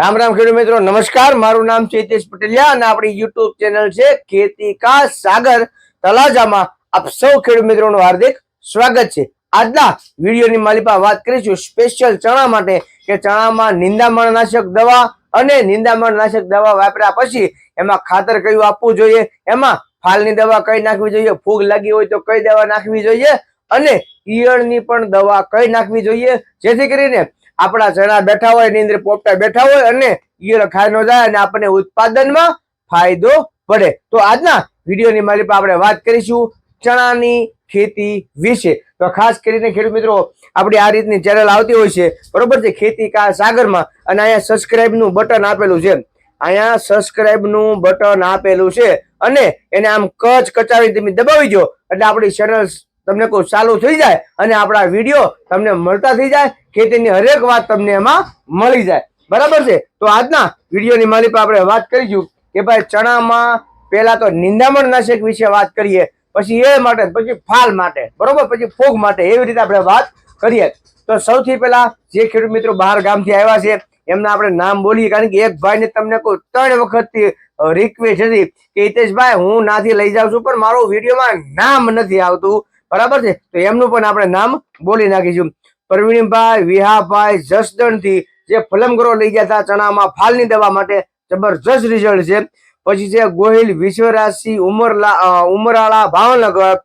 રામ રામ ખેડૂત મિત્રો, નમસ્કાર. મારું નામ છે હિતેશ પટેલિયા અને આપણી યુટ્યુબ ચેનલ છે ખેતી કા સાગર તલાજામાં આપ સૌ ખેડૂત મિત્રોનું હાર્દિક સ્વાગત છે. આજના વિડીયોની માલિપા વાત કરીશું સ્પેશિયલ ચણા માટે કે ચણામાં નિંદામણ નાશક દવા અને નિંદામણ નાશક દવા વાપર્યા પછી એમાં ખાતર કયું આપવું જોઈએ, એમાં ફાલની દવા કઈ નાખવી જોઈએ, ફૂગ લાગી હોય તો કઈ દવા નાખવી જોઈએ અને ઈયળની પણ દવા કઈ નાખવી જોઈએ, જેથી કરીને આપણા ચણા બેઠા હોય, એની અંદર પોપટા બેઠા હોય અને ઈયળ ખાઈ ન જાય અને આપણને ઉત્પાદનમાં ફાયદો પડે. તો આજના વિડીયોની મારી આપણે વાત કરીશું ચણાની ખેતી વિશે. તો ખાસ કરીને ખેડૂત મિત્રો, આપણી આ રીતની ચેનલ આવતી હોય છે, બરોબર છે, ખેતી કા સાગરમાં, અને અહીંયા સબસ્ક્રાઈબનું બટન આપેલું છે. અહીંયા સબસ્ક્રાઈબનું બટન આપેલું છે અને એને આમ કચ કચાવી તમે દબાવી જો એટલે આપણી ચેનલ તમને કોઈ ચાલુ થઈ જાય અને આપણા વીડિયો તમને મળતા થઈ જાય, ખેતીની હરેક વાત તમને એમાં મળી જાય. બરાબર છે? તો આજના વિડીયોની માલિક આપણે વાત કરીશું કે ભાઈ ચણામાં પહેલા તો નિંદામણ નાશક વિશે વાત કરીએ, પછી એ માટે, પછી ફાલ માટે, બરોબર? પછી ફૂગ માટે એવી રીતે આપણે વાત કરીએ. તો સૌથી પહેલા જે ખેડૂત મિત્રો બહાર ગામથી આવ્યા છે, એમના આપણે નામ બોલીએ, કારણ કે એક ભાઈને તમને કોઈ ત્રણ વખતથી રિક્વેસ્ટ હતી કે હિતેશભાઈ, હું નાથી લઈ જાઉં છું, પણ મારું વિડીયોમાં નામ નથી આવતું. બરાબર છે? તો એમનું પણ આપણે નામ બોલી નાખીશું. પ્રવીણભાઈ વિહાભાઈ, જસદણથી જે ફલમગરો લઈ ગયા હતા ચણામાં ફાલની દવા માટે, જબરજસ્ત રિઝલ્ટ છે. પછી છે ગોહિલ વિશ્વરાજસિંહ, ઉમરલા ઉમરાળા, ભાવનગર,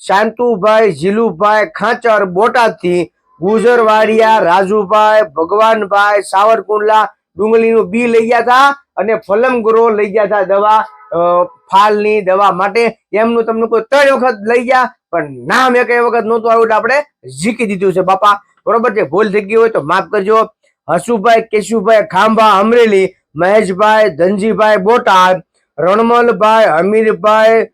શાંતુભાઈ, જીલુભાઈ, ખાચર, બોટાદથી, ગુજરવાડિયા, રાજુભાઈ, ભગવાનભાઈ, સાવરકુંડલા ડુંગળીનું બી લઈ ગયા હતા અને ફલમગરો લઈ ગયા હતા દવા. ફાલની દવા માટે એમનું તમને કોઈ ત્રણ વખત લઈ ગયા, પણ નામ એક વખત નહોતું આવ્યું આપણે જીકી દીધું છે, બાપા. બરોબર છે? ભૂલ થઈ ગઈ હોય તો માફ કરજો. હસુભાઈ, કેશુભાઈ, ખાંભા, અમરેલી, મહેશભાઈ, ધનજીભાઈ, બોટાદ, રણમલભાઈ હમીરભાઈ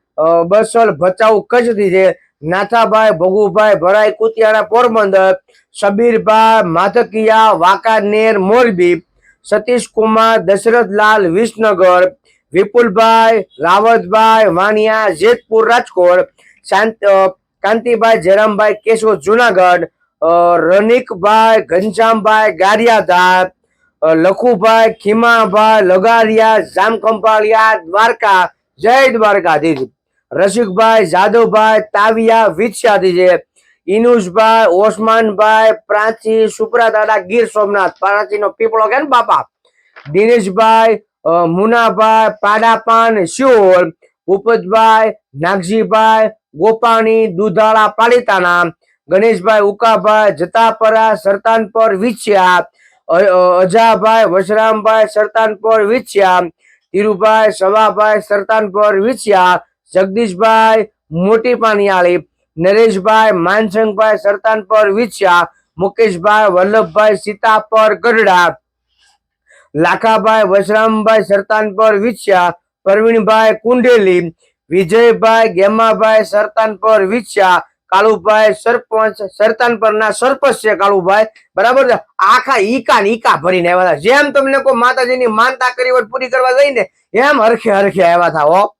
બસલ, ભચાઉ, કચ્છથી છે. નાથાભાઈ, ભગુભાઈ, ભરાઈ, કુતિયાણા, પોરબંદર શબીરભાઈ માથકિયા, વાંકાનેર, મોરબી સતીશ કુમાર દશરથલાલ, વિસનગર વિપુલભાઈ, રાવતભાઈ વાણિયા જેતપુર, રાજકોટ, શાંત કાંતિભાઈ, જયરામભાઈ, કેશવ, જુનાગઢ રનિકભાઈ, ઘનશ્યામભાઈ, ગારિયાધાર લખુભાઈ, ખીમાભાઈ, લગારિયા, જામકંપાળિયા, દ્વારકા, જય દ્વારકાધીશ. રસિકભાઈ, જાદવભાઈ, તાવિયા છે ઇનુષભાઈ ઓસમાનભાઈ પ્રાચી સુપ્રા દાદા ગીર સોમનાથ. પ્રાચીનો પીપળો કે બાપા? દિનેશભાઈ મુનાભાઈ પાડાપાન શ્યોર ઉપજભાઈ, નાગજીભાઈ, ગોપાણી, દુધાળા પાલિતાણા ગણેશભાઈ ઉકાભાઈ, જતાપરા, સરતાનપર, વિછ્યા અજાભાઈ, વશરામભાઈ, સરતાનપર, વિછ્યા, ધીરુભાઈ, સવાભાઈ, સરતાનપર, વિછ્યા, જગદીશભાઈ મોટી પાનિયાળી નરેશભાઈ, માનસંગભાઈ, સરતાનપર, વિછ્યા, મુકેશભાઈ, વલ્લભભાઈ, સીતાપર, ગઢડા લાખાભાઈ વશરામભાઈ સરતાનપર, વિછ્યા પરવીણભાઈ કુંડેલી, વિજયભાઈ, ગેમાભાઈ, સરતાનપર, વિછ્યા, કાળુભાઈ, સરપંચ, સરતાનપરના સરપંચ છે કાળુભાઈ. બરાબર છે? આખા ઈકા ઈકા ભરીને આવ્યા હતા. જેમ તમને કોઈ માતાજીની માનતા કરી હોય, પૂરી કરવા જઈને એમ હરખે હરખે આવ્યા હતા, હો.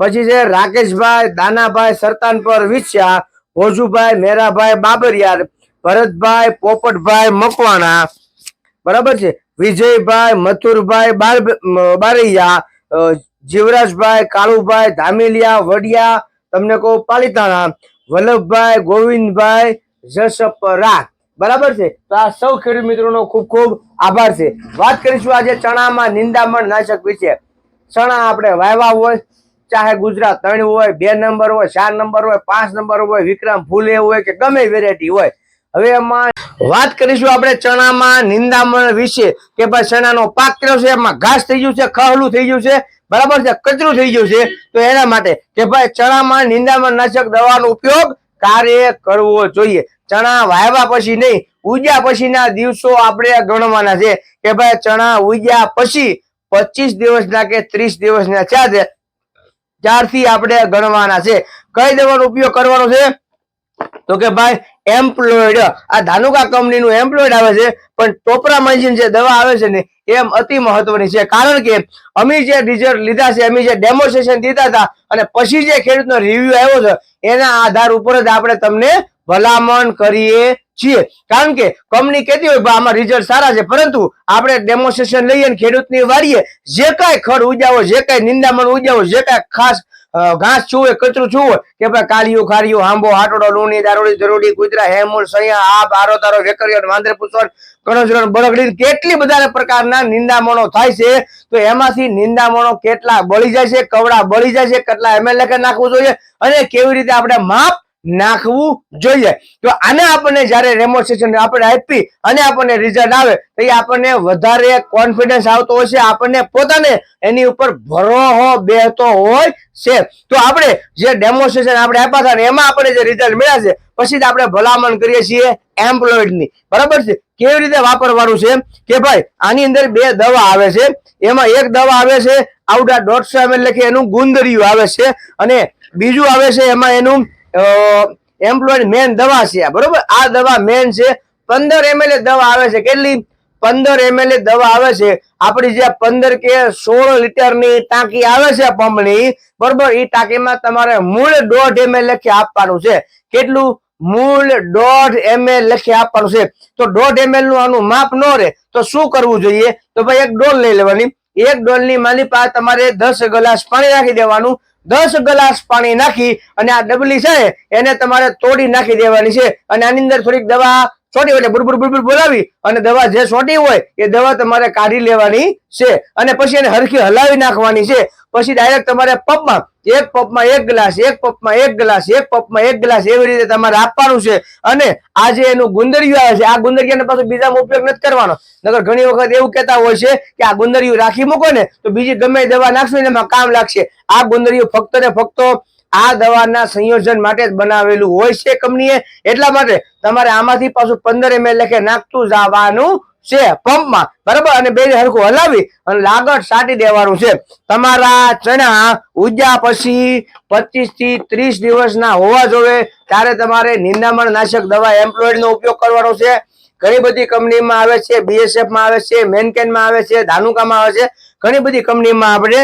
પછી છે રાકેશભાઈ, દાનાભાઈ, સરતાનપર, વિછ્યા, ભોજુભાઈ, મેરાભાઈ, બાબરિયાર, ભરતભાઈ, પોપટભાઈ, મકવાણા બરાબર છે? વિજયભાઈ, મથુરભાઈ, બાર- બારૈયા જીવરાજભાઈ, કાળુભાઈ, ધામેલિયા, વડિયા, તમને કહું પાલિતાણા, વલ્લભભાઈ, ગોવિંદભાઈ જસપરા બરાબર છે? તો આ સૌ ખેડૂત મિત્રોનો ખૂબ ખૂબ આભાર છે. વાત કરીશું આજે ચણામાં નિંદામણ નાશક વિશે. ચણા આપણે વાવ્યા હોય, ચાહે ગુજરાત ત્રણ હોય, બે નંબર હોય, ચાર નંબર હોય, પાંચ નંબર હોય, વિક્રમ ફૂલે હોય કે ગમે વેરાયટી હોય હવે એમાં વાત કરીશું આપણે ચણામાં નિંદામણ વિશે, કે ભાઈ ચણાનો પાક કર્યો છે, એમાં ઘાસ થઈ ગયું છે, ખહલું થઈ ગયું છે, બરાબર છે, કચરું થઈ ગયું છે, તો એના માટે કે ભાઈ ચણામાં નિંદામણ નાશક દવાનો ઉપયોગ કાર્ય કરવો જોઈએ. ચણા વાવ્યા પછી નહીં, ઉગ્યા પછીના દિવસો આપણે ગણવાના છે, કે ભાઈ ચણા ઉગ્યા પછી પચીસ દિવસના કે ત્રીસ દિવસના છે ત્યારથી આપણે ગણવાના છે. કઈ દવાનો ઉપયોગ કરવાનો છે? તો કે ભાઈ એમ્પ્લોયડ આ ધાનુકા કંપનીનું એમ્પ્લોયડ આવે છે પણ ટોપરા મશીન જે દવા આવે છે ને એમ અતિ મહત્વની છે. કારણ કે અમે જે રિઝલ્ટ લીધા છે અમે જે ડેમોન્સ્ટ્રેશન દીધા હતા અને પછી જે ખેડૂતનો રિવ્યુ આવ્યો છે એના આધાર ઉપર જ આપણે તમને ભલામણ કરીએ છીએ. કારણ કે કંપની કહેતી હોય "ભા, આમાં રિઝલ્ટ સારા છે. પરંતુ આપણે ડેમોન્સ્ટ્રેશન લઈએ ખેડૂતની વાડીએ જે કાંઈ ખડ ઉજાવો જે કાંઈ નિંદામણ ઉજાવો જે કાંઈ ખાસ ઘાસ છુવે કચરું છુવે કે ભાઈ કાળિયું, ખારિયું આંબો હાટોડો, લૂણી, દારોડી જરૂરી કુતરા હેમૂળ, સૈયા, આપ, આરો, તારો વેકરિયો વાંદરે પુષ્પણ કણજરણ બળગડી કેટલી બધા પ્રકારના નિંદામણો થાય છે, તો એમાંથી નિંદામણો કેટલા બળી જાય છે, કવડા બળી જાય છે, કેટલા એમએલએ નાખવું જોઈએ, અને કેવી રીતે આપણે માપ નાખવું જોઈએ. તો આને આપણને જ્યારે રેમોસેશન આપણે આપી અને આપણને રિઝલ્ટ આવે, તો એ આપણને વધારે કોન્ફિડન્સ આવતો હોય છે. આપણને પોતાને એની ઉપર ભરોહો બેહતો હોય છે. તો આપણે જે ડેમોન્સ્ટ્રેશન આપણે આપ્યા હતા એમાં આપણે જે રિઝલ્ટ મળ્યા છે, પછી જ આપણે ભલામણ કરીએ છીએ એમ્પ્લોઈડની બરાબર છે? કેવી રીતે વાપરવાનું છે? કે ભાઈ, આની અંદર બે દવા આવે છે. એમાં એક દવા આવે છે, આવડા દોઢસો એમએલ લખી એનું ગુંદરિયું આવે છે અને બીજું આવે છે એમાં એનું એમ્પ્લોયડ મેન દવા છે આ, બરોબર? આ દવા મેન છે. પંદર એમએલ દવા આવે છે. કેટલી? પંદર એમએલ દવા આવે છે. આપણી જે પંદર કે સોળ લીટરની ટાંકી આવે છે પંપની બરોબર? એ ટાંકીમાં તમારે મૂળ દોઢ એમએલ લખી આપવાનું છે. કેટલું? મૂળ દોઢ એમએલ લખી આપવાનું છે. તો દોઢ એમએલનું આનું માપ ન રહે તો શું કરવું જોઈએ? તો ભાઈ એક ડોલ લઈ લેવાની. એક ડોલની માલિપા તમારે દસ ગ્લાસ પાણી રાખી દેવાનું. દસ ગ્લાસ પાણી નાખી અને આ ડબલી છે એને તમારે તોડી નાખી દેવાની છે. અને આની અંદર થોડીક દવા છોટી એટલે બુરબુર બુરબુર બોલાવી અને દવા જે છોટી હોય એ દવા તમારે કાઢી લેવાની છે. અને પછી એને હરખી હલાવી નાખવાની છે. પછી ડાયરેક્ટ તમારે પપમાં એક પપમાં એક ગ્લાસ, એક પપમાં એક ગ્લાસ, એક પપમાં એક ગ્લાસ એવી રીતે તમારે આપવાનું છે. અને આ જે એનું ગુંદરિયું આવે છે. આ ગુંદરિયાને પાછું બીજામાં ઉપયોગ નથી કરવાનો. નગર ઘણી વખત એવું કહેતા હોય છે કે આ ગુંદરિયું રાખી મૂકો ને તો બીજી ગમે દવા નાખશો ને એમાં કામ લાગશે. આ ગુંદરિયું ફક્ત ને ફક્ત આ દવાના સંયોજન માટે જ બનાવેલું હોય છે કંપનીએ. એટલા માટે તમારે આમાંથી પાછું પંદર એમએલ લેખે. નાખતું જવાનું છે, પંપમાં. બરાબર? અને બે હરખું હલાવી અને લાગટ સાટી દેવાનું છે. તમારા ચણા ઉજા પછી પચીસથી ત્રીસ દિવસના હોવા જોઈએ ત્યારે તમારે નિંદામણ નાશક દવા એમ્પ્લોઈડનો ઉપયોગ કરવાનો છે. ઘણી બધી કંપનીમાં આવે છે બીએસએફમાં આવે છે, મેનકેનમાં આવે છે, ધાનુકામાં આવે છે. ઘણી બધી કંપનીમાં આપણે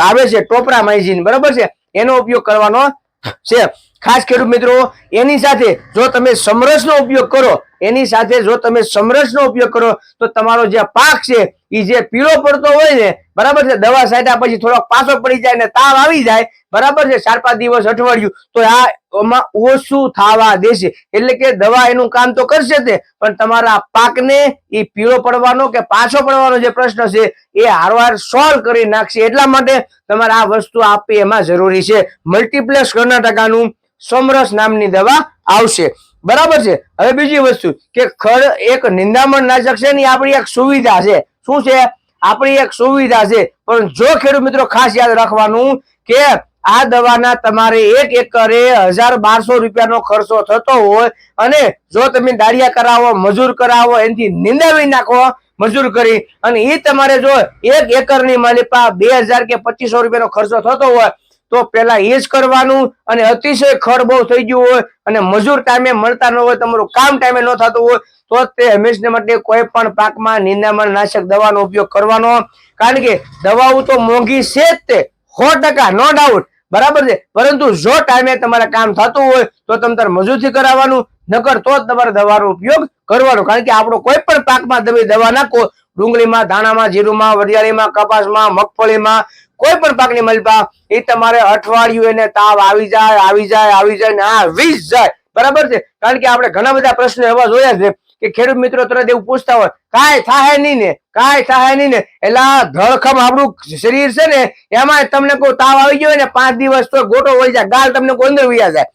આવે છે, ટોપરા માઇઝીન. બરાબર છે? એનો ઉપયોગ કરવાનો છે. ખાસ ખેડૂત મિત્રો, એની સાથે જો તમે સમરસનો ઉપયોગ કરો, એની સાથે જો તમે સમરસનો ઉપયોગ કરો, તો તમારો જે પાક છે એ જે પીળો પડતો હોય ને, બરાબર છે, દવા સાટ્યા પછી થોડોક પાછો પડી જાય ને તાવ આવી જાય, બરાબર છે, ચાર પાંચ દિવસ અઠવાડિયું, તો આ ઓછું થવા દેશે. એટલે કે દવા એનું કામ તો કરશે તે, પણ તમારા પાકને એ પીળો પડવાનો કે પાછો પડવાનો જે પ્રશ્ન છે, એ હારવાર સોલ્વ કરી નાખશે. એટલા માટે તમારે આ વસ્તુ આપવી એમાં જરૂરી છે. મલ્ટીપ્લેક્સ કર્ણાટકાનું સોમરસ નામની દવા આવશે. બરાબર છે? હવે બીજી વસ્તુ કે ખડ એક નિંદામણ નાશક છે ને આપણી એક સુવિધા છે. શું છે? આપણી એક સુવિધા છે. પણ જો ખેડૂત મિત્રો ખાસ યાદ રાખવાનું કે આ દવાના તમારે એક એકરે હજાર બારસો રૂપિયાનો ખર્ચો થતો હોય અને જો તમે દાળિયા કરાવો, મજૂર કરાવો, એનાથી નિંદાવી નાખો, મજૂર કરી અને એ તમારે જો એક એકરની માલિપા બે હજાર કે પચીસો રૂપિયાનો ખર્ચો થતો હોય તો પેલા એ જ કરવાનું અને અતિશય ખર બહુ થઈ ગયું હોય અને મજૂર ટાઈમે મળતા ન હોય, તમારું કામ ટાઈમે ન થતું હોય, તો તે હંમેશને માટે કોઈ પણ પાકમાં નિંદામણ નાશક દવાનો ઉપયોગ કરવાનો. કારણ કે દવાઓ તો મોંઘી છે જ તે, સો નો ડાઉટ બરાબર છે? પરંતુ જો ટાઈમે તમારે કામ થતું હોય, તો તમે મજૂરથી કરાવવાનું, નકર તો જ તમારે દવાનો ઉપયોગ કરવાનો. કારણ કે આપણો કોઈ પણ પાકમાં તમે દવા નાખો, ડુંગળીમાં, ધાણામાં, જીરુમાં, વરિયાળીમાં, કપાસમાં, મગફળીમાં કોઈ પણ પાકની મલપા એ તમારે અઠવાડિયું એને તાવ આવી જાય આવી જાય આવી જાય ને જ જાય. બરાબર છે? કારણ કે આપણે ઘણા બધા પ્રશ્નો એવા જોયા છે કે ખેડૂત મિત્રો તરત એવું પૂછતા હોય, કાંઈ થાય નહીં ને? કાંઈ થાય નહીં ને? એટલે ધડખમ આપણું શરીર છે ને એમાં તમને કોઈ તાવ આવી ગયો ને, પાંચ દિવસ તો ગોટો વળી જાય, ગાલ તમને કોઈ અંદર વૈયા જાય.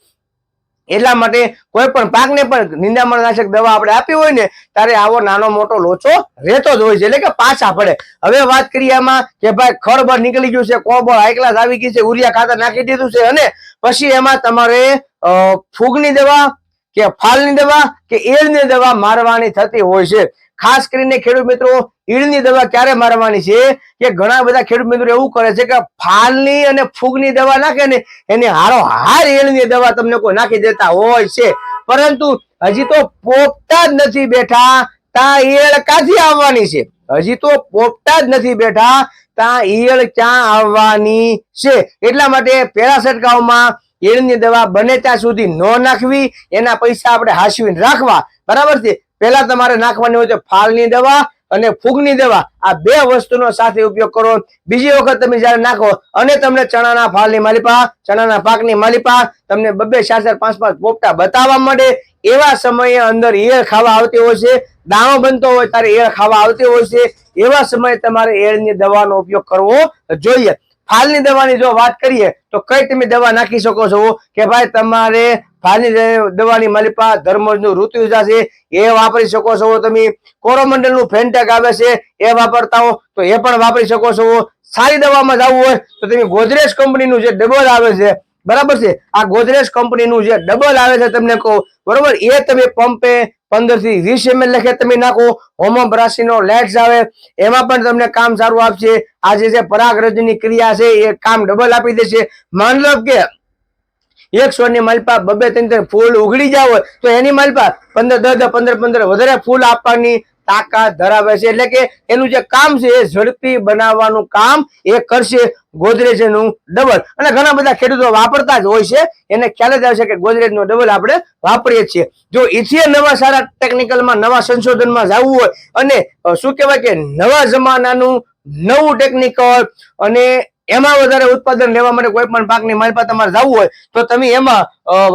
એટલા માટે કોઈ પણ પાકને પણ નિંદામણ નાશક દવા આપણે આપી હોય ને, ત્યારે આવો નાનો મોટો લોચો રહેતો જ હોય છે, એટલે કે પાછા પડે. હવે વાત કરીએ આમાં કે ભાઈ ખડ નીકળી ગયું છે, કોબળ આઈકલાસ ક્લાસ આવી ગઈ છે ઉરિયા ખાતર નાખી દીધું છે, અને પછી એમાં તમારે ફૂગની દવા કે ફાલની દવા કે ઈળની દવા મારવાની થતી હોય છે. ખાસ કરીને ખેડૂત મિત્રો ઈળની દવા ક્યારે મારવાની છે કે ઘણા બધા ખેડૂત મિત્રો એવું કરે છે કે ફાલની અને ફૂગની દવા નાખે ને એની હારો હાર ઈડની દવા તમને કોઈ નાખી દેતા હોય છે. પરંતુ હજી તો પોપતા જ નથી બેઠા, તા ઈયળ ક્યાંથી આવવાની છે? હજી તો પોપતા જ નથી બેઠા, તા ઈયળ ક્યાં આવવાની છે? એટલા માટે પેલા છંટકાવમાં ઈયળની દવા બને ત્યાં સુધી ન નાખવી, એના પૈસા આપણે હાસવીને રાખવા. બરાબર છે? પહેલા તમારે નાખવાની હોય તો ફાલની દવા અને ફૂગની દવા આ બે વસ્તુનો સાથે ઉપયોગ કરો. બીજી વખત તમે જયારે નાખો અને તમને ચણાના ફાલની માલિપા, ચણાના પાકની માલિપા તમને બબે ચાર પાંચ પાંચ પોપટા બતાવવા મળે એવા સમયે અંદર ઈયળ ખાવા આવતી હોય છે. દાણો બનતો હોય ત્યારે ઈયળ ખાવા આવતી હોય છે. એવા સમયે તમારે ઈયળની દવાનો ઉપયોગ કરવો જોઈએ. ફાલની દવાની જો વાત કરીએ, તો કઈ તમે દવા નાખી શકો છો? કે ભાઈ, તમારે ફાલની દવાની માલિપા ધર્મજનું ઋતુજા છે, એ વાપરી શકો છો. તમે કોરોમંડલનું ફેન્ટેક આવે છે, એ વાપરતા હો, તો એ પણ વાપરી શકો છો. સારી દવામાં જવું હોય, તો તમે ગોદરેજ કંપનીનું જે ડબલ આવે છે, બરાબર છે? આ ગોદરેજ કંપનીનું જે ડબલ આવે છે, તમને કહું. બરોબર? એ તમે પંપે પંદરથી વીસ એમએલ લખે તમે નાખો. હોમો બ્રાસીનો લેટ્સ આવે. એમાં પણ તમને કામ સારું આપશે. આ જે પરાગ પરાગરજની ક્રિયા છે એ કામ ડબલ આપી દેશે. માન લો કે એક સો ની માલપા બબે ત્રણ ત્રણ ફૂલ ઉઘડી જાવ તો એની માલપા પંદર દસ, પંદર પંદર વધારે ફૂલ આપવાની તાકાત ધરાવે છે. એટલે કે એનું જે કામ છે એ ઝડપી બનાવવાનું કામ એ કરશે ગોદરેજનું ડબલ. અને ઘણા બધા ખેડૂતો વાપરતા જ હોય છે. એને ખ્યાલ જ આવશે કે ગોદરેજ નો ડબલ આપણે વાપરીએ છીએ. જો ઈથી નવા સારા ટેકનિકલમાં નવા સંશોધનમાં જવું હોય અને શું કહેવાય કે નવા જમાનાનું નવું ટેકનિકલ અને એમાં વધારે ઉત્પાદન લેવા માટે કોઈ પણ પાકની માલપા તમારે જવું હોય તો તમે એમાં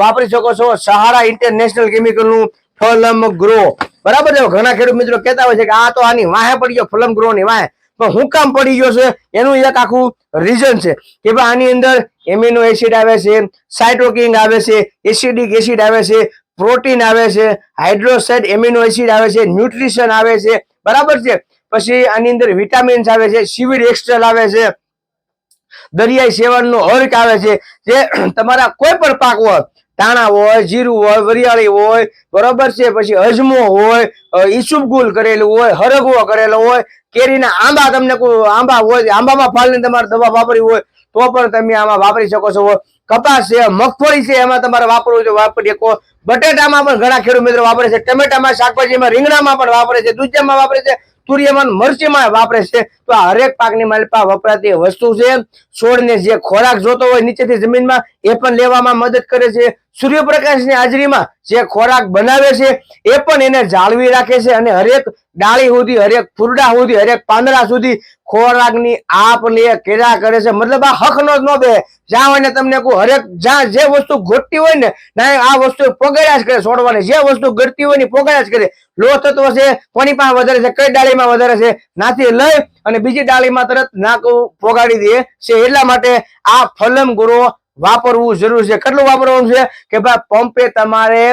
વાપરી શકો છો. સહારા ઇન્ટરનેશનલ કેમિકલનું ફલમ ગ્રો. બરાબર છે? ઘણા ખેડૂત મિત્રો કહેતા હોય છે કે આ તો આની વાહે પડી ગયો, ફલમ ગ્રો ની વાહે. પણ હું કામ પડી ગયો છે? એનું એક આખું રીઝન છે કે ભાઈ આની અંદર એમિનો એસિડ આવે છે સાઇટોકિંગ આવે છે એસિડિક એસિડ આવે છે પ્રોટીન આવે છે હાઇડ્રોસાઇડ એમિનો એસિડ આવે છે ન્યુટ્રિશન આવે છે. બરાબર છે? પછી આની અંદર વિટામિન્સ આવે છે સિવિર એક્સ્ટ્રલ આવે છે, દરિયાઈ સેવનનો અર્ક આવે છે. જે તમારા કોઈ પણ પાક હોય ધાણા હોય, જીરું હોય, વરિયાળી હોય, બરોબર છે, પછી અજમો હોય ઈસુબગુલ કરેલું હોય, હરગવો કરેલો હોય, કેરીના આંબા તમને આંબા હોય, આંબામાં ફાલની તમારે દવા વાપરી હોય, તો પણ તમે આમાં વાપરી શકો છો. કપાસ છે, મગફળી છે, એમાં તમારે વાપરવું છે વાપરી શકો બટેટામાં પણ ઘણા ખેડૂત મિત્રો વાપરે છે, ટમેટામાં, શાકભાજીમાં, રીંગણામાં પણ વાપરે છે, દૂધિયામાં વાપરે છે, તુરિયામાં, મરચીમાં વાપરે છે. તો આ હરેક પાકની માલપા વપરાતી વસ્તુ છે. છોડને જે ખોરાક જોતો હોય નીચેથી જમીનમાં, એ પણ લેવામાં મદદ કરે છે. સૂર્યપ્રકાશની હાજરીમાં જે ખોરાક બનાવે છે, એ પણ એને જાળવી રાખે છે અને હરેક ડાળી સુધી, હરેક ફૂરડા સુધી, હરેક પાંદડા સુધી ખોરાકની આપ લે કર્યા કરે છે. મતલબ આ હકનો જ ન બે. હોય ને તમને કહું, હરેક જ્યાં જે વસ્તુ ઘટતી હોય ને, ના આ વસ્તુ પોગાડ્યા જ કરે છોડવાની. જે વસ્તુ ઘટતી હોય ને પોગાડ્યા જ કરે. લો થતો હશે કોની પાસે વધારે છે, કઈ ડાળીમાં વધારે છે, નાથી લઈ અને બીજી ડાળીમાં તરત નાકું પોગાડી દે છે એટલા માટે આ ફલમ ગુરો વાપરવું જરૂર છે. કેટલું વાપરવાનું છે? કે ભાઈ, પંપે તમારે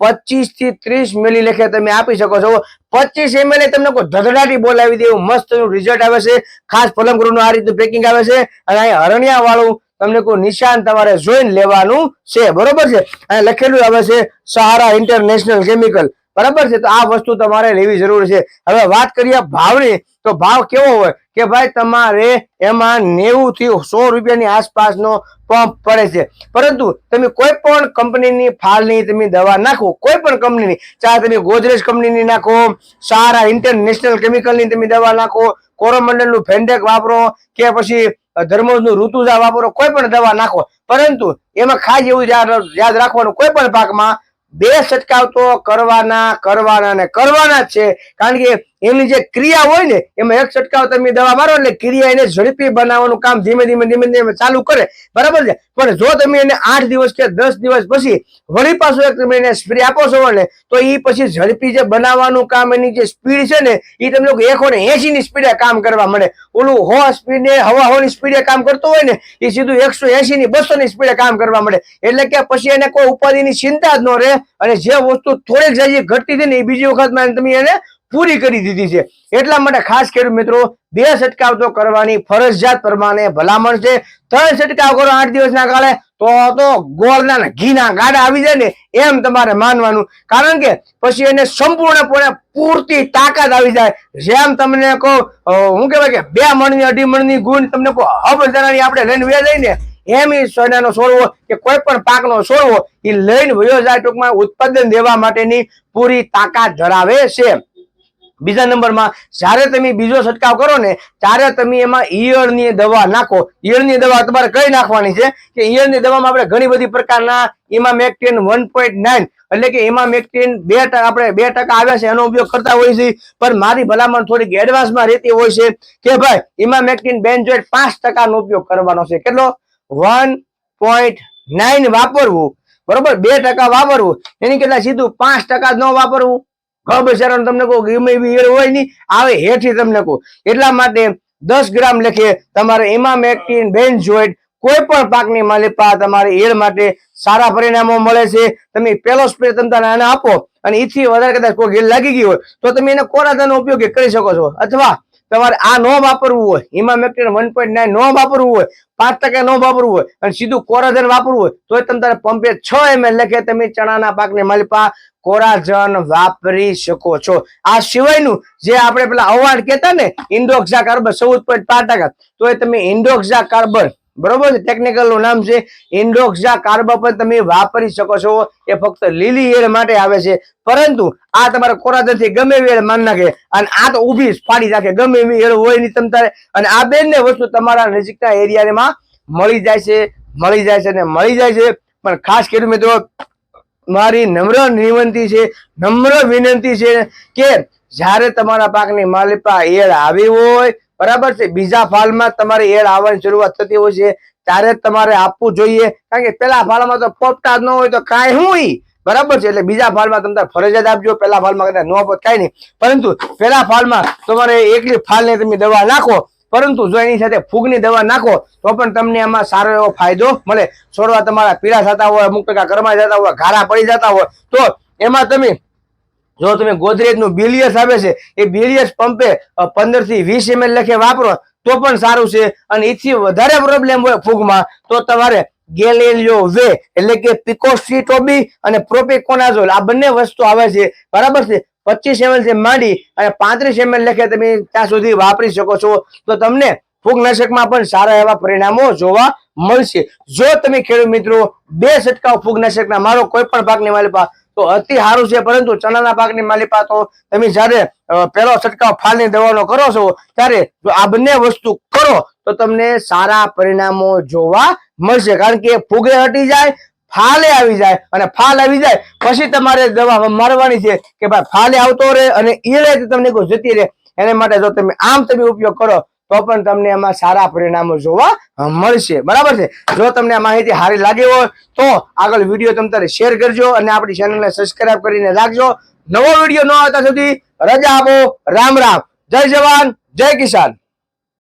પચીસથી ત્રીસ મિલી લેખે તમે આપી શકો છો. પચીસ એમએલ તમને કોઈ ધધડાટી બોલાવી દે એવું મસ્ત રિઝલ્ટ આવે છે. ખાસ ફલમ ગુરુનું આ રીતનું પેકિંગ આવે છે. અને અહીં હરણિયા વાળું તમને કોઈ નિશાન તમારે જોઈને લેવાનું છે. બરોબર છે? અહીં લખેલું આવે છે, સહારા ઇન્ટરનેશનલ કેમિકલ બરાબર છે? તો આ વસ્તુ તમારે લેવી જરૂર છે. હવે વાત કરીએ ભાવની, તો ભાવ કેવો હોય? કે ભાઈ, તમારે એમાં નેવું થી સો રૂપિયાની આસપાસનો પંપ પડે છે. પરંતુ તમે કોઈ પણ કંપનીની ફાલની તમે દવા નાખો, કોઈ પણ કંપનીની, ચાહે તમે ગોદરેજ કંપનીની નાખો સારા ઇન્ટરનેશનલ કેમિકલની તમે દવા નાખો કોરોમંડલનું ફેન્ડેક વાપરો, કે પછી ધર્મોજનું ઋતુજા વાપરો, કોઈ પણ દવા નાખો. પરંતુ એમાં ખાસ એવું યાદ રાખવાનું, કોઈ પણ પાકમાં બે છટકાવ તો કરવાના કરવાના ને કરવાના જ છે. કારણ કે એની જે ક્રિયા હોય ને, એમાં એક છંટકાવ તમે દવા મારો એટલે ક્રિયા એને ઝડપી બનાવવાનું કામ ધીમે ધીમે ધીમે ધીમે ચાલુ કરે. બરાબર છે? પણ જો તમે એને આઠ દિવસ કે દસ દિવસ પછી વળી પાછું એક તમે એને સ્પ્રે આપો છો ને તો એ પછી ઝડપી જે બનાવવાનું કામ એની જે સ્પીડ છે ને એ તમને એકસો ને એસી ની સ્પીડે કામ કરવા મળે. ઓલું હો સ્પીડે હવા હવાની સ્પીડે કામ કરતો હોય ને એ સીધું એકસો એસી ની બસો ની સ્પીડે કામ કરવા મળે. એટલે કે પછી એને કોઈ ઉપાધિની ચિંતા જ ન રહે અને જે વસ્તુ થોડીક જાય ઘટતી હતી ને એ બીજી વખતમાં તમે એને પૂરી કરી દીધી છે. એટલા માટે ખાસ ખેડૂત મિત્રો, બે છંટકાવ તો કરવાની ફરજિયાત પ્રમાણે ભલામણ છે. ત્રણ છંટકાવ કરો આઠ દિવસના કાળે, તો તો ગોળના ઘીના ગાડા આવી જાય ને એમ તમારે માનવાનું. કારણ કે પછી એને સંપૂર્ણપણે પૂરતી તાકાત આવી જાય. જેમ તમને કહો હું કહેવાય કે બે મણની, અઢી મણની ગુણ તમને કહો હબ આપણે લઈને વ્યા ને, એમ એ સોનાનો છોડવો કે કોઈ પણ પાકનો છોડવો એ લઈને વયો જાય ટૂંકમાં ઉત્પાદન દેવા માટેની પૂરી તાકાત ધરાવે છે. બીજા નંબરમાં, જ્યારે તમે બીજો છંટકાવ કરો ને, ત્યારે તમે એમાં ઈયળની દવા નાખો. ઈયળની દવા તમારે કઈ નાખવાની છે? કે ઈયળની દવામાં આપણે ઘણી બધી પ્રકારના ઇમામેક્ટિન વન પોઈન્ટ નાઇન, એટલે કે ઇમામેક્ટિન બે આપણે બે ટકા આવ્યા છે, એનો ઉપયોગ કરતા હોઈએ છીએ પણ મારી ભલામણ થોડીક એડવાન્સમાં રહેતી હોય છે કે ભાઈ ઇમામેક્ટિન બેન્જોઇટ પાંચ ટકાનો ઉપયોગ કરવાનો છે. કેટલો? વન પોઈન્ટ નાઇન વાપરવું. બરોબર? બે ટકા વાપરવું. એની કેટલા? સીધું પાંચ ટકા ન વાપરવું. ગબસેરાનું તમને કહું ગમે એવી ઈયળ હોય નહીં. આવે હેઠી તમને કહું. એટલા માટે દસ ગ્રામ લખીએ. તમારે ઇમામેક્ટિન બેન્ઝોઇડ, કોઈ પણ પાકની માલિપા તમારે ઈયળ માટે સારા પરિણામો મળે છે. તમે પેલો સ્પ્રે તમે તારે આને આપો. અને ઈથી વધારે કદાચ કોઈ ઈયળ લાગી ગઈ હોય, તો તમે એને કોરાદાનો ઉપયોગ કરી શકો છો. અથવા તમારે આ ન વાપરવું હોય ઇમામેક્ટિન વન પોઈન્ટ નાઇન ન વાપરવું હોય, પાંચ ટકા ન વાપરવું હોય, અને સીધું કોરાજન વાપરવું હોય તો તમારે પંપે છ એમએલ લખે તમે ચણાના પાકને માલિપા કોરાજન વાપરી શકો છો. આ સિવાયનું જે આપણે પેલા અવાર્ડ કહેતા ને ઇન્ડોક્ઝા કાર્બન ચૌદ પોઈન્ટ પાંચ ટકા તો તમે ઇન્ડોક્ઝા કાર્બન બરોબર છે? ટેકનિકલનું નામ છે ઇન્ડોક્સા કાર્બો પણ તમે વાપરી શકો છો. એ ફક્ત લીલી એળ માટે આવે છે. પરંતુ આ તમારે કોરાજનથી ગમે એવી એળ માન નાખે અને આ તો ઊભી ફાડી નાખે. ગમે એવી એળ હોય નહીં તમ તારે. અને આ બેનને વસ્તુ તમારા નજીકના એરિયામાં મળી જાય છે, મળી જાય છે અને મળી જાય છે. પણ ખાસ કરીને મિત્રો, મારી નમ્ર વિનંતી છે, નમ્ર વિનંતી છે કે જ્યારે તમારા પાકની માલિપા એળ આવી હોય બરાબર છે? બીજા ફાલમાં તમારે એડ આવવાની શરૂઆત થતી હોય છે. ત્યારે તમારે આપવું જોઈએ. કારણ કે પેલા ફાલમાં તો પોપટા ન હોય તો કાંઈ હું ઈ. બરાબર છે? એટલે બીજા ફાલમાં તમે ફરજિયાત આપજો. પેલા ફાલમાં કદાચ ન આપો કાંઈ નહીં. પરંતુ પેલા ફાલમાં તમારે એકલી ફાલને તમે દવા નાખો. પરંતુ જો એની સાથે ફૂગની દવા નાખો, તો પણ તમને એમાં સારો એવો ફાયદો મળે. છોડવા તમારા પીળા થતા હોય, અમુક ટકા કરમા જતા હોય ઘારા પડી જતા હોય, તો એમાં તમે જો તમે ગોદરેજનું બિલિયસ આવે છે, એ બિલિયસ પંપે પંદરથી વીસ એમએલ લખે વાપરો, તો પણ સારું છે. અને એથી વધારે પ્રોબ્લેમ હોય ફૂગમાં, તો તમારે ગેલેલિયો વે, એટલે કે પિકોસ્ટ્રીટોબી અને પ્રોપેકોનાઝોલ, આ બંને વસ્તુ આવે છે. બરાબર છે? પચીસ એમએલથી માંડી અને પાંત્રીસ એમએલ લખે, તમે ત્યાં સુધી વાપરી શકો છો. તો તમને ફૂગનાશકમાં પણ સારા એવા પરિણામો જોવા મળશે. જો તમે ખેડૂત મિત્રો, બે છંટકાવ ફૂગનાશકના મારો કોઈ પણ પાકની માલિપા તો અતિ સારું છે, પરંતુ ચણાના પાકની માલિપા તો તમે જ્યારે પહેલો છંટકાવ ફાલની દવાનો કરો છો, ત્યારે જો આ બંને વસ્તુ કરો, તો તમને સારા પરિણામો જોવા મળશે. કારણ કે ફૂગે હટી જાય, ફાલે આવી જાય, અને ફાલ આવી જાય, પછી તમારે દવા મારવાની છે કે ભાઈ ફાલે આવતો રહે અને ઈળે તમને કોઈ જતી રહે. એને માટે જો તમે આમ તમે ઉપયોગ કરો તો પણ તમને એમાં સારા પરિણામો જોવા મળશે. બરાબર છે? જો તમને આ માહિતી સારી લાગી હોય, તો આગળ વીડિયો તમે તારે શેર કરજો અને આપણી ચેનલને સબસ્ક્રાઈબ કરીને રાખજો. નવો વીડિયો ન આવતા સુધી રજા આપો. રામ રામ. જય જવાન, જય કિસાન.